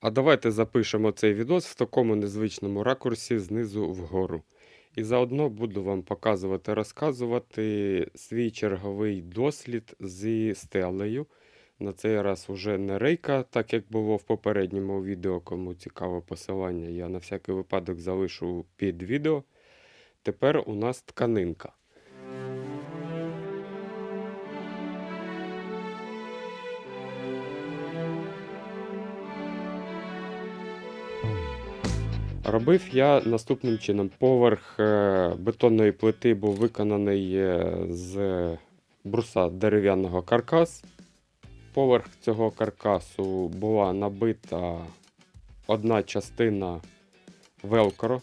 А давайте запишемо цей відос в такому незвичному ракурсі знизу вгору. І заодно буду вам показувати, розказувати свій черговий дослід зі стелею. На цей раз уже не рейка, так як було в попередньому відео. Кому цікаво посилання, я на всякий випадок залишу під відео. Тепер у нас тканинка. Робив я наступним чином. Поверх е, бетонної плити був виконаний е, з бруса дерев'яного каркас. Поверх цього каркасу була набита одна частина велкро.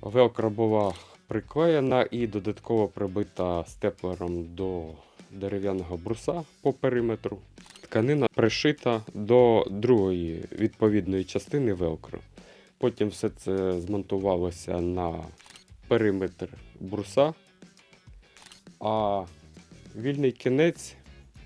Велкро була приклеєна і додатково прибита степлером до дерев'яного бруса по периметру. Тканина пришита до другої відповідної частини велкро. Потім все це змонтувалося на периметр бруса. А вільний кінець,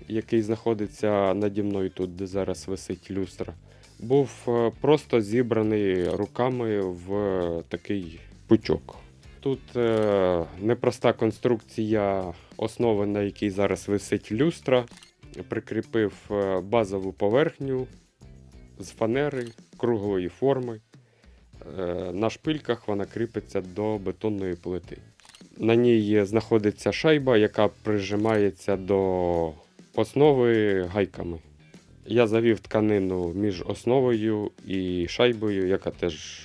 який знаходиться наді мною тут, де зараз висить люстра, був е, просто зібраний руками в такий пучок. Тут е, непроста конструкція основи, на якій зараз висить люстра. Прикріпив е, базову поверхню з фанери круглої форми. Е, На шпильках вона кріпиться до бетонної плити. На ній знаходиться шайба, яка прижимається до основи гайками. Я завів тканину між основою і шайбою, яка теж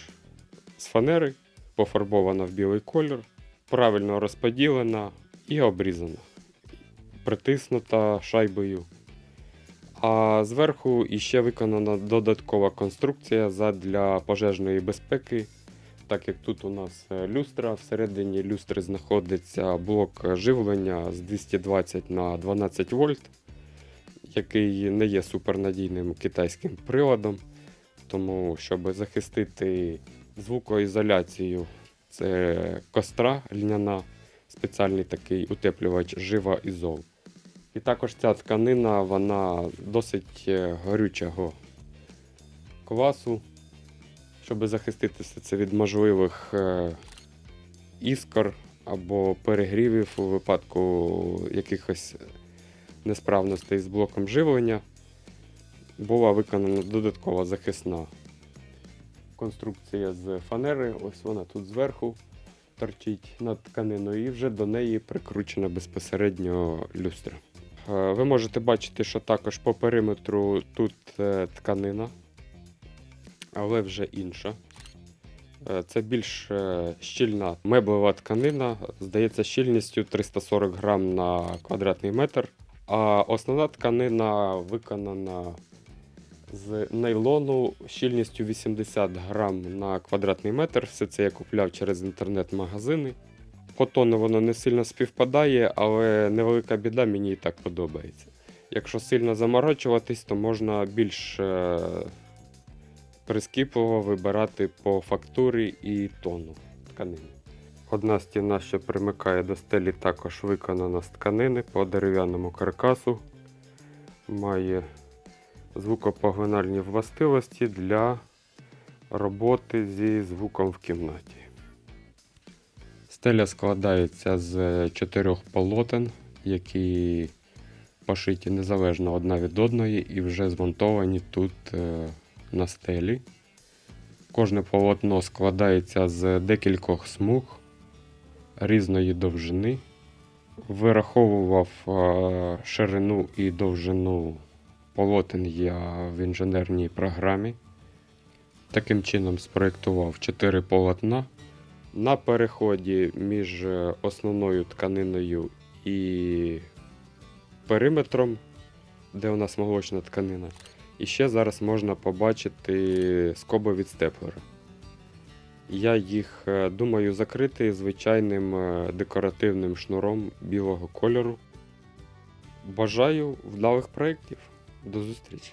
з фанери, пофарбована в білий кольор, правильно розподілена і обрізана, притиснута шайбою. А зверху іще виконана додаткова конструкція для пожежної безпеки. Так як тут у нас е, люстра, всередині люстри знаходиться блок живлення з 220 на 12 вольт, який не є супернадійним китайським приладом. Тому, щоб захистити звукоізоляцію, це костра льняна, спеціальний такий утеплювач жива ізол. І також ця тканина вона досить е, горючого класу, щоб захиститися це від можливих е, іскор або перегрівів у випадку якихось несправностей з блоком живлення. Була виконана додаткова захисна конструкція з фанери. Ось вона тут зверху торчить над тканиною, і вже до неї прикручена безпосередньо люстра. Е, Ви можете бачити, що також по периметру тут е, тканина, але вже інша. Е, Це більш щільна меблева тканина, здається, щільністю 340 грам на квадратний метр. А основна тканина виконана з нейлону щільністю 80 грам на квадратний метр. Все це я купляв через інтернет-магазини. По тону воно не сильно співпадає, але невелика біда мені і так подобається. Якщо сильно заморочуватись, то можна більш е, прискіпливо вибирати по фактурі і тону тканини. Одна стіна, що примикає до стелі, також виконана з тканини по дерев'яному каркасу. Має звукопоглинальні властивості для роботи зі звуком в кімнаті. Стеля складається з чотирьох полотен, які пошиті незалежно одна від одної і вже змонтовані тут е, на стелі. Кожне полотно складається з декількох смуг різної довжини. Вираховував е, ширину і довжину полотен я в інженерній програмі. Таким чином спроєктував 4 полотна. На переході між е, основною тканиною і периметром, де у нас молочна тканина. І ще зараз можна побачити скоби від степлера. Я їх е, думаю закрити звичайним е, декоративним шнуром білого кольору. Бажаю вдалих проєктів. До зустрічі!